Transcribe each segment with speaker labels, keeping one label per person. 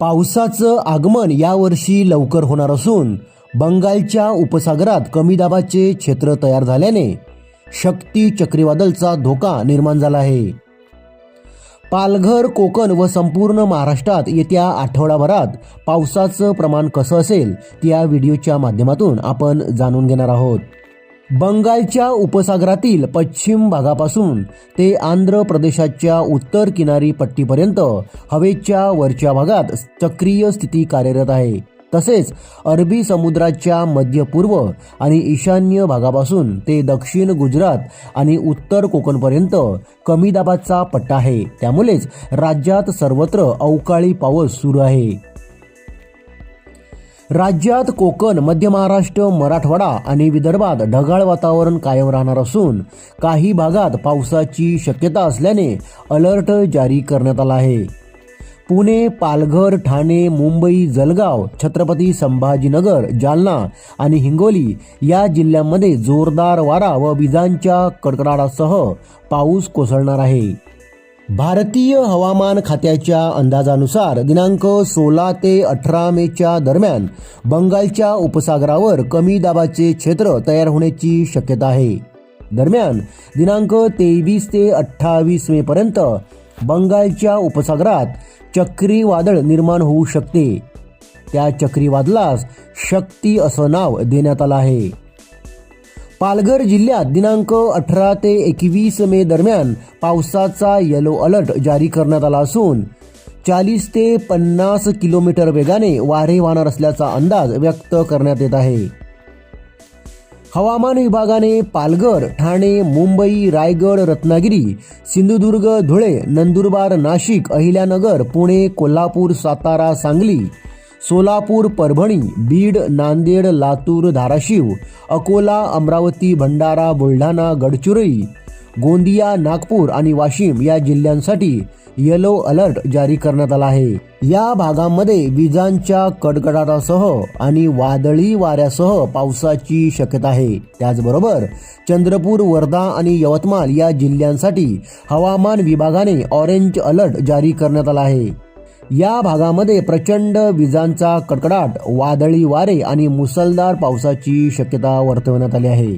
Speaker 1: पावसाचं आगमन यावर्षी लवकर होणार असून बंगालच्या उपसागरात कमी दाबाचे क्षेत्र तयार झाल्याने शक्ती चक्रीवादळचा धोका निर्माण झाला आहे. पालघर कोकण व संपूर्ण महाराष्ट्रात येत्या आठवडाभरात पावसाचं प्रमाण कसं असेल त्या व्हिडिओच्या माध्यमातून आपण जाणून घेणार आहोत. बंगालच्या उपसागरातील पश्चिम भागापासून ते आंध्र प्रदेशाच्या उत्तर किनारी पट्टीपर्यंत हवेच्या वरच्या भागात चक्रीय स्थिती कार्यरत आहे. तसेच अरबी समुद्राच्या मध्य पूर्व आणि ईशान्य भागापासून ते दक्षिण गुजरात आणि उत्तर कोकणपर्यंत कमी दाबाचा पट्टा आहे. त्यामुळेच राज्यात सर्वत्र अवकाळी पाऊस सुरू आहे. राज्यात कोकण मध्य महाराष्ट्र मराठवाडा आणि विदर्भात ढगाळ वातावरण कायम राहणार असून काही भागात पावसाची शक्यता असल्याने अलर्ट जारी करण्यात आला आहे. पुणे पालघर ठाणे मुंबई जलगाव छत्रपती संभाजीनगर जालना आणि हिंगोली या जिल्ह्यांमध्ये जोरदार वारा व विजांच्या कडकडाटासह पाऊस कोसळणार आहे. भारतीय हवामान खात्याच्या अंदाजानुसार दिनांक सोळा ते अठरा मेच्या दरम्यान बंगालच्या उपसागरावर कमी दाबाचे क्षेत्र तयार होण्याची शक्यता आहे. दरम्यान दिनांक तेवीस ते अठ्ठावीस मे पर्यंत बंगालच्या उपसागरात चक्रीवादळ निर्माण होऊ शकते. त्या चक्रीवादळास शक्ती असं नाव देण्यात आलं आहे. पालघर जिल्ह्यात दिनांक अठरा ते एकवीस मे दरम्यान पावसाचा येलो अलर्ट जारी करण्यात आला असून चाळीस ते पन्नास किलोमीटर वेगाने वारे वाहणार असल्याचा अंदाज व्यक्त करण्यात येत आहे. हवामान विभागाने पालघर ठाणे मुंबई रायगड रत्नागिरी सिंधुदुर्ग धुळे नंदुरबार नाशिक अहिल्यानगर पुणे कोल्हापूर सातारा सांगली सोलापूर परभणी बीड नांदेड लातूर धाराशिव अकोला अमरावती भंडारा बुलढाणा गडचिरोली गोंदिया नागपूर आणि वाशिम या जिल्ह्यांसाठी येलो अलर्ट जारी करण्यात आला आहे. या भागांमध्ये विजांच्या कडकडाटासह आणि वादळी वाऱ्यासह पावसाची शक्यता आहे. त्याचबरोबर चंद्रपूर वर्धा आणि यवतमाळ या जिल्ह्यांसाठी हवामान विभागाने ऑरेंज अलर्ट जारी करण्यात आला आहे. या भागामध्ये प्रचंड विजांचा कडकडाट वादळी वारे आणि मुसळधार पावसाची शक्यता वर्तवण्यात आली आहे.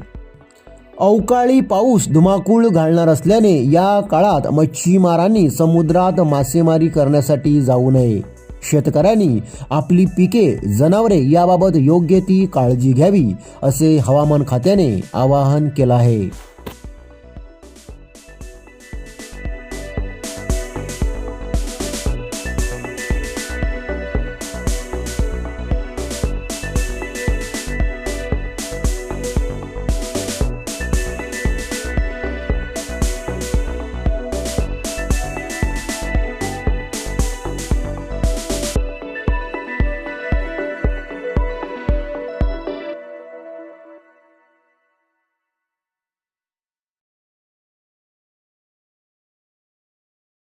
Speaker 1: अवकाळी पाऊस धुमाकूळ घालणार असल्याने या काळात मच्छीमारांनी समुद्रात मासेमारी करण्यासाठी जाऊ नये. शेतकऱ्यांनी आपली पिके जनावरे याबाबत योग्य ती काळजी घ्यावी असे हवामान खात्याने आवाहन केलं आहे.